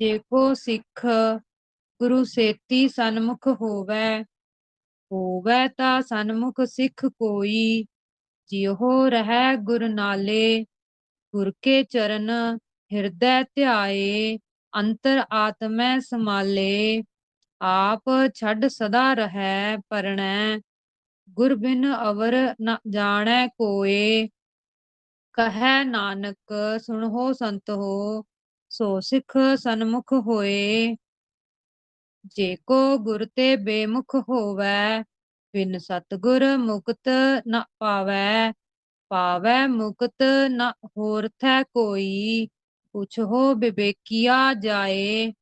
ਜੇ ਕੋ ਸਿੱਖ, ਗੁਰੂ ਸੇਤੀ ਸਨਮੁਖ ਹੋਵੈ ਹੋਵੈ ਤਾਂ ਸਨਮੁਖ ਸਿੱਖ ਕੋਈ, ਜਿਉ ਰਹਿ ਗੁਰ ਨਾਲੇ, ਗੁਰ ਕੇ ਚਰਨ ਹਿਰਦੈ ਧਿਆਏ, ਅੰਤਰ ਆਤਮੈ ਸਮਾਲੇ ਆਪ ਛੱਡ ਸਦਾ ਰਹੈ ਪਰਣੈ, ਗੁਰ ਬਿਨ ਅਵਰ ਨ ਜਾਣੈ ਕੋਏ, ਕਹੈ ਨਾਨਕ ਸੁਣੋ ਹੋ ਸੋ ਸਿੱਖ ਸਨਮੁਖ ਹੋਏ, ਜੇ ਕੋ ਗੁਰ ਤੇ ਬੇਮੁਖ ਹੋਵੈ, ਬਿਨ ਸਤਗੁਰ ਮੁਕਤ ਨ ਪਾਵੈ ਪਾਵੈ ਮੁਕਤ ਨ ਹੋਰਥੈ ਕੋਈ, ਪੁੱਛੋ ਬਿਬੇਕੀਆ ਜਾਏ।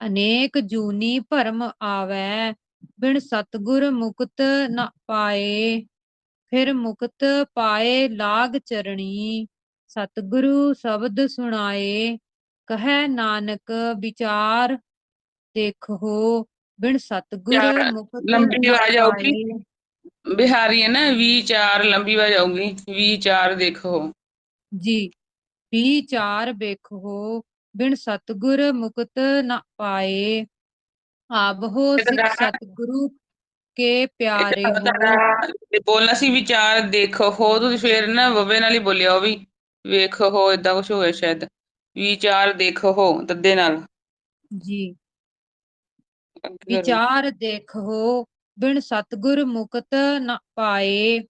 ਅਨੇਕ ਜੂਨੀ ਭਰਮ ਆਵੈ, ਬਿਨ ਸਤਗੁਰ ਮੁਕਤ ਨ ਪਾਏ, ਫਿਰ ਮੁਕਤ ਪਾਏ ਲਾਗ ਚਰਣੀ। ਸਤਿਗੁਰੂ ਸ਼ਬਦ ਸੁਣਾਏ ਕਹੈ ਨਾਨਕ ਵਿਚਾਰ ਦੇਖੋ ਬਿਨ ਸਤਿਗੁਰ ਮੁਕਤ ਲੰਬੀ ਆਵਾਜ਼। ਪਾਏ ਬਿਹਾਰੀ ਹੈ ਨਾ ਵੀ ਚਾਰ ਲੰਬੀ ਆਵਾਜ਼ ਆਊਗੀ। ਵੀ ਚਾਰ ਦੇਖੋ। ਜੀ ਵਿਚਾਰ ਵੇਖੋ ਬਿਨ ਸਤਿਗੁਰ ਮੁਕਤ ਨ ਪਾਏ। ਆਬਹੋ ਸਿੱਖ ਸਤਿਗੁਰੂ ਕੇ ਪਿਆਰੇ ਹੋ। ਬੋਲਣਾ ਸੀ ਵਿਚਾਰ ਦੇਖੋ। ਤੁਸੀਂ ਫੇਰ ਨਾ ਵਵੇ ਨਾਲ ਹੀ ਬੋਲਿਆ ਉਹ ਵੀ। ਵੇਖੋ ਹੋ ਏਦਾਂ ਕੁਝ ਹੋਇਆ ਸ਼ਾਇਦ। ਵਿਚਾਰ ਦੇਖੋ ਹੋ ਤੱਦੇ ਨਾਲ। ਜੀ। ਅੱਗੇ ਕਰੋ। ਵਿਚਾਰ ਦੇਖੋ ਬਿਨ ਸਤਿਗੁਰ ਮੁਕਤ ਨ ਪਾਏ।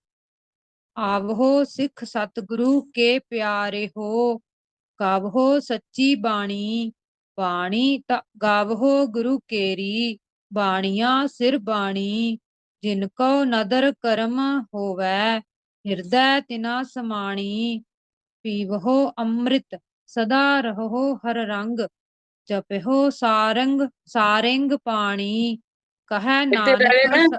ਆਵਹੋ ਸਿੱਖ ਸਤਿਗੁਰੂ ਕੇ ਪਿਆਰੇ ਹੋ। ਗਾਵਹੋ ਸੱਚੀ ਬਾਣੀ ਬਾਣੀ ਤਾ ਗਾਵਹੋ ਗੁਰੂ ਕੇਰੀ। ਬਾਣੀਆਂ ਸਿਰ ਬਾਣੀ ਜਿਨ ਕੋ ਨਦਰ ਕਰਮ ਹੋਵੈ ਹਿਰਦੈ ਤਿਨਾ ਸਮਾਣੀ। ਪੀਵਹੋ ਅੰਮ੍ਰਿਤ ਸਦਾ ਰਹੋ ਹਰ ਰੰਗ ਜਪਿਓ ਸਾਰੰਗ ਸਾਰਿੰਗ ਪਾਣੀ ਕਹੈ ਨਾਨਕ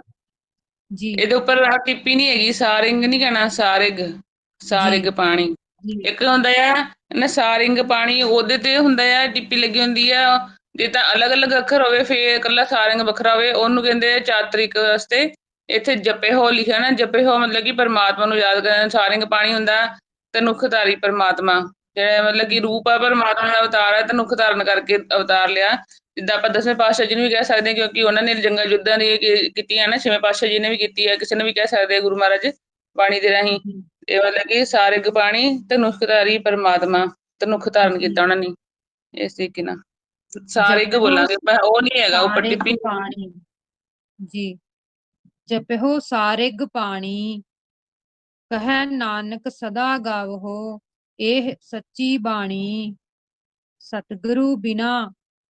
ਜੀ ਇਹਦੇ ਉੱਪਰ ਆ ਟਿੱਪੀ ਨਹੀਂ ਹੈਗੀ ਸਾਰਿੰਗ ਨਹੀਂ ਕਹਿਣਾ ਸਾਰਿਗ ਸਾਰਿਗ ਪਾਣੀ। ਇੱਕ ਹੁੰਦਾ ਆ ਨਾ ਸਾਰਿੰਗ ਪਾਣੀ ਉਹਦੇ ਤੇ ਹੁੰਦਾ ਆ ਟਿੱਪੀ ਲੱਗੀ ਹੁੰਦੀ ਆ ਜੇ ਤਾਂ ਅਲੱਗ-ਅਲੱਗ ਅੱਖਰ ਹੋਵੇ ਫੇਰ ਇਕੱਲਾ ਸਾਰਿੰਗ ਵੱਖਰਾ ਹੋਵੇ ਉਹਨੂੰ ਕਹਿੰਦੇ ਆ ਚਾਤਰਿਕ ਵਾਸਤੇ। ਇੱਥੇ ਜਪੇ ਹੋ ਲਿਖਿਆ ਨਾ ਜਪੇ ਹੋ ਮਤਲਬ ਕਿ ਪਰਮਾਤਮਾ ਨੂੰ ਯਾਦ ਕਰਨ ਸਾਰਿੰਗ ਪਾਣੀ ਹੁੰਦਾ। ਤਨੁਖਧਾਰੀ ਪਰਮਾਤਮਾ ਜਿਹੜਾ ਮਤਲਬ ਕਿ ਰੂਪ ਆ ਪਰਮਾਤਮਾ ਦਾ ਅਵਤਾਰ ਹੈ ਤਨੁਖ ਧਾਰਨ ਕਰਕੇ ਅਵਤਾਰ ਲਿਆ। ਜਿੱਦਾਂ ਆਪਾਂ ਦਸਵੇਂ ਪਾਤਸ਼ਾਹ ਜੀ ਨੂੰ ਵੀ ਕਹਿ ਸਕਦੇ ਹਾਂ ਕਿਉਂਕਿ ਉਹਨਾਂ ਨੇ ਜੰਗਾਂ ਯੁੱਧਾਂ ਦੀ ਕੀਤੀਆਂ ਨਾ ਛੇਵੇਂ ਪਾਤਸ਼ਾਹ ਜੀ ਨੇ ਵੀ ਕੀਤੀ ਹੈ ਕਿਸੇ ਨੂੰ ਵੀ ਕਹਿ ਸਕਦੇ ਆ ਗੁਰੂ ਮਹਾਰਾਜ ਬਾਣੀ ਦੇ ਰਾਹੀਂ। ਇਹ ਮਤਲਬ ਕਿ ਸਾਰਿਗ ਬਾਣੀ ਤਨੁਖਧਾਰੀ ਪਰਮਾਤਮਾ ਤਨੁਖ ਧਾਰਨ। ਕੀਤਾ ਉਹਨਾਂ ਨੇ ਇਸ ਤਰੀਕੇ ਨਾਲ। ਸਾਰਿਗ ਜਪਿਓ ਬੋਲਾਂਗੇ ਉਹ ਨਹੀਂ ਹੈਗਾ ਉੱਪਰ ਟਿੱਪੀ। ਪਾਣੀ ਜੀ। ਜਪਿਓ ਸਾਰਿਗ ਪਾਣੀ ਕਹੈ ਨਾਨਕ ਸਦਾ ਗਾਵਹੋ ਇਹ ਸੱਚੀ ਬਾਣੀ। ਸਤਿਗੁਰੂ ਬਿਨਾ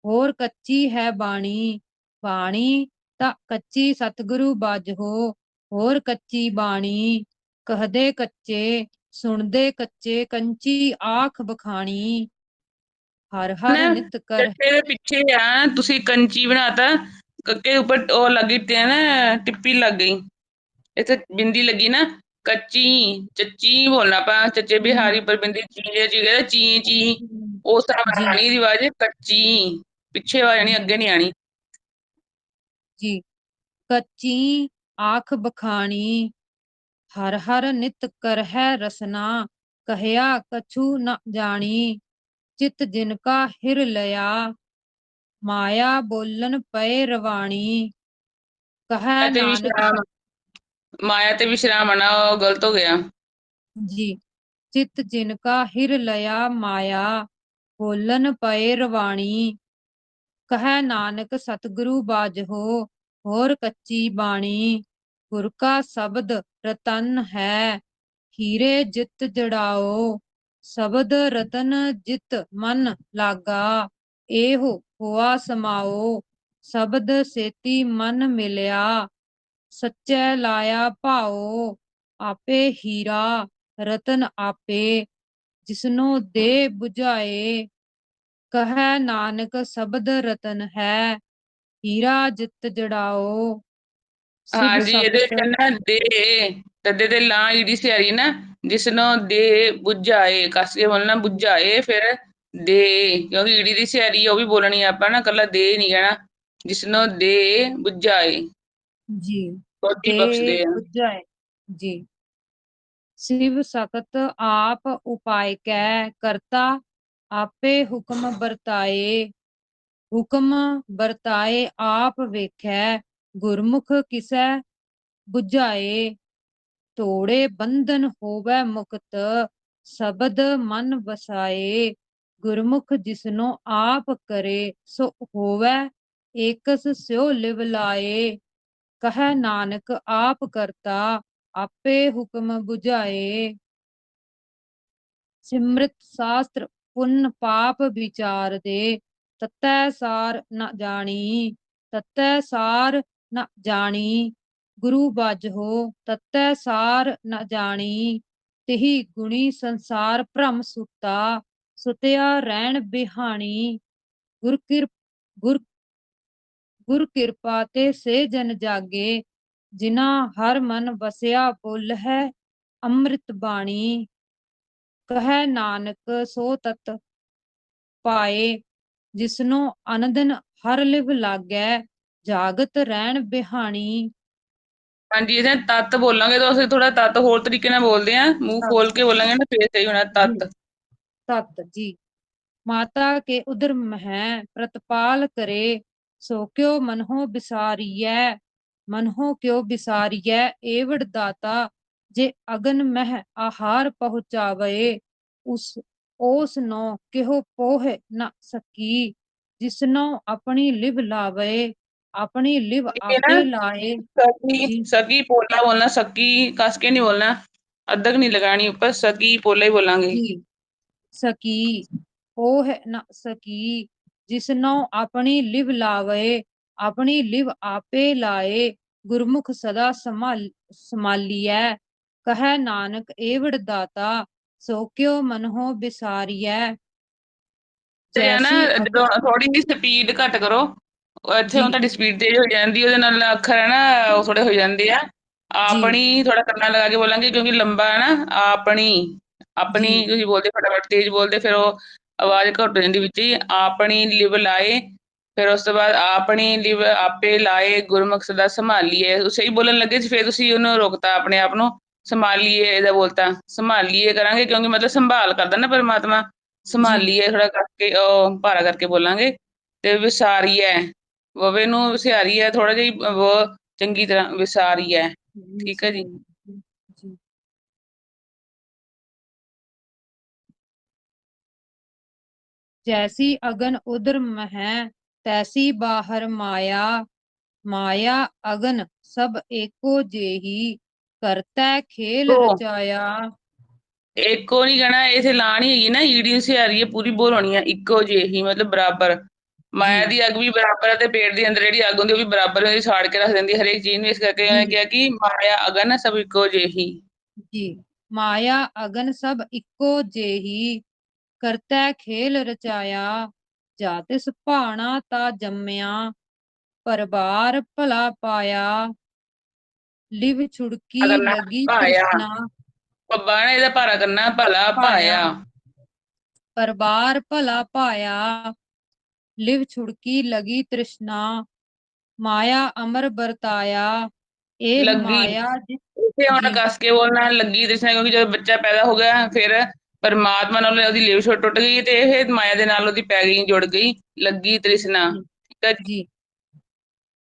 ਹੋਰ ਕੱਚੀ ਹੈ ਬਾਣੀ। ਬਾਣੀ ਤਾਂ ਕੱਚੀ ਸਤਿਗੁਰੂ ਬਾਝੋ ਹੋਰ ਕੱਚੀ ਬਾਣੀ। ਕਹਦੇ ਕੱਚੇ ਸੁਣਦੇ ਕੱਚੇ ਕੰਚੀ ਆਖ ਬਖਾਣੀ। ਹਰ ਹਰ ਨਿਤ ਕਰ ਦੇ ਪਿੱਛੇ ਆ ਤੁਸੀਂ ਕੰਚੀ ਬਣਾਤਾ ਕੱਕੇ ਉੱਪਰ ਉਹ ਲੱਗੀ ਤੇ ਨਾ ਟਿੱਪੀ ਲੱਗ ਗਈ। ਇੱਥੇ ਬਿੰਦੀ ਲੱਗੀ ਨਾ। ਕੱਚੀ ਚੱਚੀ ਬੋਲਣਾ ਪਾ ਚੱਚੇ ਬਿਹਾਰੀ ਪਰ ਬਿੰਦੀ ਚੀਏ ਚੀਏ ਚੀ ਚੀ। ਉਸ ਤਰ੍ਹਾਂ ਜੀ। ਬਣਾਣੀ ਦੀ ਆਵਾਜ਼ ਕੱਚੀ। ਪਿੱਛੇ ਆਵਾਜ਼ ਆਣੀ ਅੱਗੇ ਨਹੀਂ ਆਣੀ ਜੀ। ਕੱਚੀ ਆਖ ਬਖਾਣੀ ਹਰ ਹਰ ਨਿਤ ਕਰਹਿ ਰਸਨਾ ਕਹਿਆ ਕਛੂ ਨ ਜਾਣੀ। ਚਿਤ ਜਿਨ ਕਾ ਹਿਰ ਲਿਆ ਮਾਇਆ ਬੋਲਨ ਪਏ ਰਵਾਣੀ। ਕਹੈ ਨਾਨਕ ਮਾਇਆ ਤੇ ਵਿਸ਼ਰਾਮ ਆਣਾ ਉਹ ਗਲਤ ਹੋ ਗਿਆ। ਜੀ। ਚਿਤ ਜਿਨਕਾ ਹਿਰ ਲਿਆ ਮਾਇਆ ਬੋਲਨ ਪਏ ਰਵਾਣੀ। ਕਹੈ ਨਾਨਕ, ਸਤਿਗੁਰੂ ਬਾਜਹੋ, ਹੋਰ ਕੱਚੀ ਬਾਣੀ। ਗੁਰ ਕਾ ਸ਼ਬਦ ਰਤਨ ਹੈ, ਹੀਰੇ ਜਿਤ ਜੜਾਓ। ਸ਼ਬਦ ਰਤਨ ਜਿਤ ਮਨ ਲਾਗਾ ਇਹੋ ਹੋਆ ਸਮਾਓ। ਸ਼ਬਦ ਸੇਤੀ ਮਨ ਮਿਲਿਆ ਸੱਚੈ ਲਾਇਆ ਭਾਉ ਆਪੇ ਹੀਰਾ ਰਤਨ ਆਪੇ ਜਿਸਨੋ ਦੇ ਬੁਝਾਏ ਕਹੈ ਨਾਨਕ ਸ਼ਬਦ ਰਤਨ ਹੈ ਹੀਰਾ ਜਿਤ ਜੜਾਓ। ਹਾਂਜੀ ਇਹਦੇ ਕਹਿੰਦਾ ਦੇ ਤਦੇ ਤੇ ਲਾਂ ਜਿਹੜੀ ਸਿਆਰੀ ਨਾ ਜਿਸਨੋ ਦੇ ਬੁਝਾਏ 부ਝਾਏ ਕਸਕੇ ਬੋਲਣਾ ਬੁਝਾਏ ਫਿਰ ਦੇ ਕਿਉਂਕਿ ਈੜੀ ਦੀ ਸਿਆਰੀ ਉਹ ਵੀ ਬੋਲਣੀ ਆਪਾਂ ਨਾ ਕੱਲਾ ਦੇ ਨਹੀਂ ਕਹਿਣਾ। ਜਿਸਨੋ ਦੇ ਬੁਝਾਏ ਜੀ। ਦੇ ਬਖਸ਼ਦੇ ਆ। ਬੁਝਾਏ ਜੀ। ਸਿਵ ਸਖਤ ਆਪ ਉਪਾਇ ਕੈ ਕਰਤਾ ਆਪੇ ਹੁਕਮ ਵਰਤਾਏ। ਹੁਕਮ ਵਰਤਾਏ ਆਪ ਵੇਖੈ ਗੁਰਮੁਖ ਕਿਸੈ 부ਝਾਏ ਤੋੜੇ ਬੰਧਨ ਹੋਵੇ ਮੁਕਤ ਸ਼ਬਦ ਮਨ ਵਸਾਏ। ਗੁਰਮੁਖ ਜਿਸਨੋ ਆਪ ਕਰੇ ਸੋ ਹੋਵੇ ਏਕਸ ਸਿਓ ਲਿਵ ਲਾਏ। ਕਹੈ ਨਾਨਕ, ਆਪ ਕਰਤਾ, ਆਪੇ ਹੁਕਮ 부ਝਾਏ ਸਿਮ੍ਰਿਤ ਸ਼ਾਸਤਰ, ਪੁੰਨ ਪਾਪ ਵਿਚਾਰ ਦੇ, ਤਤੈ ਸਾਰ ਨ ਜਾਣੀ, ਤਤੈ ਸਾਰ ਨ ਜਾਣੀ, ਗੁਰੂ ਬਜ ਹੋ, ਤਤੈ ਸਾਰ ਨ ਜਾਣੀ, ਤਿਹੀ ਗੁਣੀ ਸੰਸਾਰ ਭ੍ਰਮ ਸੁਤਾ, ਸੁਤਿਆ ਰਹਿਣ ਬਿਹਾਣੀ, ਗੁਰ ਕਿਰਪ ਗੁਰ ਗੁਰ ਕਿਰਪਾ ਤੇ ਸੇ ਜਨ ਜਾਗੇ ਜਿਨ੍ਹਾਂ ਹਰ ਮਨ ਵਸਿਆ ਬੁੱਲ ਹੈ ਅੰਮ੍ਰਿਤ ਬਾਣੀ। ਕਹੈ ਨਾਨਕ ਸੋ ਤਤ ਪਾਏ ਜਿਸਨੂੰ ਅਨੰਦਨ ਹਰ ਲਿਵ ਲਾਗੈ ਜਾਗਤ ਰਹਿਣ ਬਿਹਾਣੀ। ਹਾਂਜੀ ਇਹਦੇ ਤੱਤ ਬੋਲਾਂਗੇ ਤਾਂ ਅਸੀਂ ਥੋੜਾ ਤੱਤ ਹੋਰ ਤਰੀਕੇ ਨਾਲ ਬੋਲਦੇ ਆ ਮੂੰਹ। ਖੋਲ ਕੇ ਬੋਲਾਂਗੇ ਨਾ ਫੇਰ ਸਹੀ ਹੋਣਾ ਤੱਤ। ਤਤ ਜੀ। ਮਾਤਾ ਕੇ ਉਦਰ ਮਹਿ ਪ੍ਰਤਪਾਲ ਕਰੇ ਸੋ ਕਿਉ ਮਨਹੁ ਬਿਸਾਰੀਐ ਮਨਹੁ ਕਿਉ ਬਿਸਾਰੀਐ ਏਵੜ ਦਾਤਾ ਜੇ ਅਗਨ ਮਹਿ ਆਹਾਰ ਪਹੁੰਚਾਵੇ ਉਸ ਉਸ ਨੋ ਕਿਹੋ ਪੋਹ ਨ ਸਕੀ ਜਿਸਨੋ ਆਪਣੀ ਲਿਵ ਲਾਵੇ ਆਪਣੀ ਨਾ? ਆਪੇ ਲਾਏ। ਸਕੀ ਪੋਲਾ ਬੋਲਣਾ ਸਕੀ ਕਸ ਕੇ ਨਹੀਂ ਬੋਲਣਾ ਅਧਕ ਨਹੀਂ ਲਗਾਣੀ ਉੱਪਰ ਸਕੀ ਪੋਲਾ ਹੀ ਬੋਲਾਂਗੇ ਜੀ ਸਕੀ ਉਹ ਨ ਸਕੀ ਜਿਸਨੋ ਆਪਣੀ ਲਿਵ ਲਾਵੇ ਆਪਣੀ ਲਿਵ ਆਪੇ ਲਾਏ ਗੁਰਮੁਖ ਸਦਾ ਸੰਭਾਲ ਸੰਭਾਲੀਐ ਕਹੈ ਨਾਨਕ ਏਵੜ ਦਾਤਾ ਸੋ ਕਿਉ ਮਨਹੁ ਬਿਸਾਰੀਐ ਤੇ ਨਾ ਥੋੜੀ ਜਿਹੀ ਸਪੀਡ ਘੱਟ ਕਰੋ ਉਹ ਇੱਥੇ ਹੁਣ ਜੀ। ਤੁਹਾਡੀ ਸਪੀਡ ਤੇਜ਼ ਹੋ ਜਾਂਦੀ ਉਹਦੇ ਨਾਲ ਅੱਖਰ ਹੈ ਨਾ ਉਹ ਥੋੜੇ ਹੋ ਜਾਂਦੇ ਆ ਆਪਣੀ ਥੋੜਾ ਕੰਨਾ ਲਗਾ ਕੇ ਬੋਲਾਂਗੇ ਕਿਉਂਕਿ ਲੰਬਾ ਹੈ ਨਾ ਆਪਣੀ ਆਪਣੀ। ਤੁਸੀਂ ਬੋਲਦੇ ਫਟਾਫਟ ਤੇਜ਼ ਬੋਲਦੇ ਫਿਰ ਉਹ ਆਵਾਜ਼ ਘੱਟ ਹੋ ਜਾਂਦੀ ਵਿੱਚ ਹੀ ਆਪਣੀ ਲਿਵ ਲਾਏ ਫਿਰ ਉਸ ਤੋਂ ਬਾਅਦ ਆਪਣੀ ਲਿਵ ਆਪੇ ਲਾਏ ਗੁਰਮੁਖ ਸਦਾ ਸੰਭਾਲੀਏ। ਉਹ ਸਹੀ ਬੋਲਣ ਲੱਗੇ ਸੀ ਫਿਰ ਤੁਸੀਂ ਉਹਨੂੰ ਰੋਕਤਾ ਆਪਣੇ ਆਪ ਨੂੰ ਸੰਭਾਲੀਏ ਇਹਦਾ ਬੋਲਤਾ। ਸੰਭਾਲੀਏ ਕਰਾਂਗੇ ਕਿਉਂਕਿ ਮਤਲਬ ਸੰਭਾਲ ਕਰਦਾ ਨਾ ਪਰਮਾਤਮਾ ਸੰਭਾਲੀਏ ਥੋੜਾ ਕਰਕੇ ਉਹ ਭਾਰਾ ਕਰਕੇ ਬੋਲਾਂਗੇ। ਤੇ ਵਿਸਾਰੀਐ ਵਵੇ ਨੂੰ ਵਿਸਾਰੀਐ ਥੋੜਾ ਜਿਹਾ ਉਹ ਚੰਗੀ ਤਰ੍ਹਾਂ ਵਿਸਾਰੀਐ। ਠੀਕ ਹੈ। ਜੀ। ਜੈਸੀ ਅਗਨ ਉਦਰ ਮਹਿ ਤੈਸੀ ਬਾਹਰ ਮਾਇਆ ਮਾਇਆ ਅਗਨ ਸਭ ਏਕੋ ਜੇਹੀ ਕਰਤੈ ਖੇਲ। ਰਚਾਇਆ ਇੱਕੋ ਨਹੀਂ ਕਹਿਣਾ ਇਥੇ ਲਾ ਨਹੀਂ ਹੈਗੀ ਨਾ ਈੜੀ ਸਿਆਰੀ ਹੈ ਪੂਰੀ ਬੋਲ ਹੋਣੀ ਹੈ ਇੱਕੋ ਜਿਹੀ ਮਤਲਬ ਬਰਾਬਰ ਮਾਇਆ। ਦੀ ਅੱਗ ਵੀ ਬਰਾਬਰ ਹੈ ਤੇ ਪੇਟ ਦੇ ਅੰਦਰ ਜਿਹੜੀ ਅੱਗ ਹੁੰਦੀ ਉਹ ਵੀ ਬਰਾਬਰ ਹੈ ਸਾੜ ਕੇ ਰੱਖ ਦਿੰਦੀ ਹੈ ਹਰੇਕ ਚੀਜ਼ ਨੂੰ ਇਸ ਕਰਕੇ ਉਹਨੇ। ਕਿਹਾ ਕਿ ਮਾਇਆ ਅਗਨ ਸਭ ਇੱਕੋ ਜਿਹੀ ਜੀ ਮਾਇਆ ਅਗਨ ਸਭ ਇੱਕੋ ਜੇਹੀ ਕਰਤੈ ਖੇਲ ਰਚਾਇਆ ਜਾ ਤਿਸ ਭਾਣਾ ਤਾ ਜੰਮਿਆ ਪਰਬਾਰ ਭਲਾ ਪਾਇਆ ਲਿਵ ਛੁੜਕੀ ਲਗੀ। ਤ੍ਰਿਸ਼ਨਾ ਪੱਬਾ ਨੇ ਇਹਦਾ ਭਾਰਾ ਕਰਨਾ ਭਲਾ ਪਾਇਆ। ਪਰਬਾਰ ਭਲਾ ਪਾਇਆ ਲਿਵ ਛੁੜਕੀ ਲਗੀ ਤ੍ਰਿਸ਼ਨਾ ਮਾਇਆ ਅਮਰ ਵਰਤਾਇਆ ਇਹ। ਮਾਇਆ ਜਿ- ਇੱਥੇ ਹੁਣ। ਕੱਸ ਕੇ ਬੋਲਣਾ ਲੱਗੀ ਤ੍ਰਿਸ਼ਨਾ ਕਿਉਂਕਿ ਜਦੋਂ ਬੱਚਾ ਪੈਦਾ ਹੋ ਗਿਆ ਫਿਰ ਪਰਮਾਤਮਾ ਨਾਲ ਉਹਦੀ ਲਿਵ ਛੁੱਟ ਟੁੱਟ ਗਈ ਤੇ ਇਹ ਮਾਇਆ ਦੇ ਨਾਲ ਉਹਦੀ ਪੈ ਗਈ ਜੁੜ ਗਈ ਲੱਗੀ ਤ੍ਰਿਸ਼ਨਾ। ਜੀ।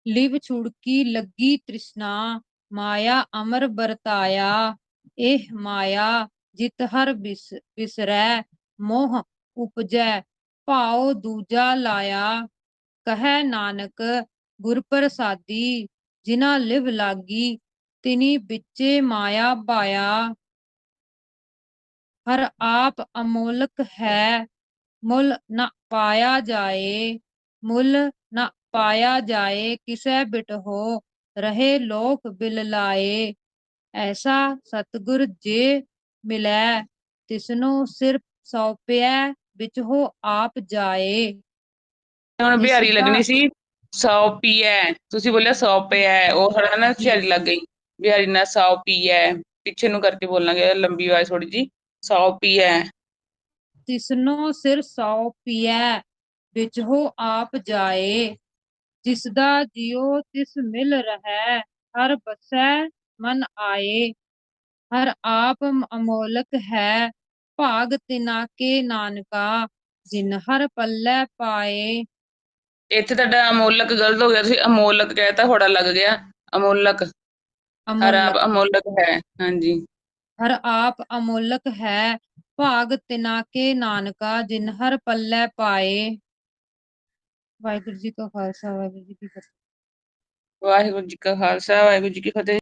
ਲਿਵ ਛੁੜਕੀ ਲੱਗੀ ਤ੍ਰਿਸ਼ਨਾ ਮਾਇਆ ਅਮਰ ਵਰਤਾਇਆ ਇਹ ਮਾਇਆ ਜਿਤ ਹਰ ਬਿਸ ਬਿਸਰੈ ਮੋਹ ਉਪਜੈ ਭਾਉ ਦੂਜਾ ਲਾਇਆ। ਕਹੈ ਨਾਨਕ ਗੁਰ ਪ੍ਰਸਾਦੀ ਜਿਨਾ ਲਿਵ ਲਾਗੀ ਤਿਨੀ ਵਿੱਚੇ ਮਾਇਆ ਪਾਇਆ ਹਰ ਆਪ ਅਮੋਲਕ ਹੈ ਮੁੱਲ ਨ ਪਾਇਆ ਜਾਏ ਮੁੱਲ ਨ ਪਾਇਆ ਜਾਏ ਕਿਸੈ ਬਿਟਹੁ ਰਹੇ ਲੋਕ ਬਿਲ ਲਾਏ। ਐਸਾ ਸਤਿਗੁਰ ਜੇ ਮਿਲੈ ਤਿਸਨੂੰ ਸਿਰ ਸੌਪਿਐ ਵਿੱਚ ਹੋ ਆਪ ਜਾਏ। ਹੁਣ ਬਿਹਾਰੀ ਲੱਗਣੀ ਸੀ 100 ਪੀਐ ਤੁਸੀਂ ਬੋਲਿਆ 100 ਪੀਐ ਉਹ ਥੋੜਾ ਨਾ। ਬਿਹਾਰੀ ਲੱਗ ਗਈ। ਬਿਹਾਰੀ ਨਾਲ 100 ਪੀਐ ਪਿੱਛੇ ਨੂੰ ਕਰਕੇ ਬੋਲਾਂਗੇ ਲੰਬੀ ਆਵਾਜ਼ ਥੋੜੀ ਜੀ 100 ਪੀਐ। ਤਿਸਨੋ ਸਿਰ ਸੌ ਪੀਐ ਵਿੱਚ ਹੋ ਆਪ ਜਾਏ। ਜਿਸ ਦਾ ਜਿਉ ਤਿਸ ਮਿਲ ਰਹੈ ਹਰ ਬਸੈ ਮਨ ਆਏ। ਹਰ ਆਪ ਅਮੋਲਕ ਹੈ ਭਾਗ ਤਿਨਾ ਕੇ ਨਾਨਕਾ ਜਿਨ ਹਰ ਪੱਲੇ ਪਾਏ। ਇੱਥੇ ਤੁਹਾਡਾ ਅਮੋਲਕ ਗਲਤ ਹੋ ਗਿਆ ਤੁਸੀਂ ਅਮੋਲਕ ਕਹਿਤਾ ਥੋੜਾ ਲੱਗ ਗਿਆ। ਅਮੋਲਕ। ਹਰ ਆਪ ਅਮੋਲਕ। ਅਮੋਲਕ ਹੈ ਹਾਂਜੀ। ਹਰ ਆਪ ਅਮੋਲਕ ਹੈ, ਭਾਗ ਤਿਨਾ ਕੇ ਨਾਨਕਾ, ਜਿਨ ਹਰ ਪੱਲੇ ਪਾਏ। ਵਾਹਿਗੁਰੂ ਜੀ ਕਾ ਖਾਲਸਾ, ਵਾਹਿਗੁਰੂ ਜੀ ਕੀ ਫਤਿਹ। ਵਾਹਿਗੁਰੂ ਜੀ ਕਾ ਖਾਲਸਾ, ਵਾਹਿਗੁਰੂ ਜੀ ਕੀ ਫਤਿਹ।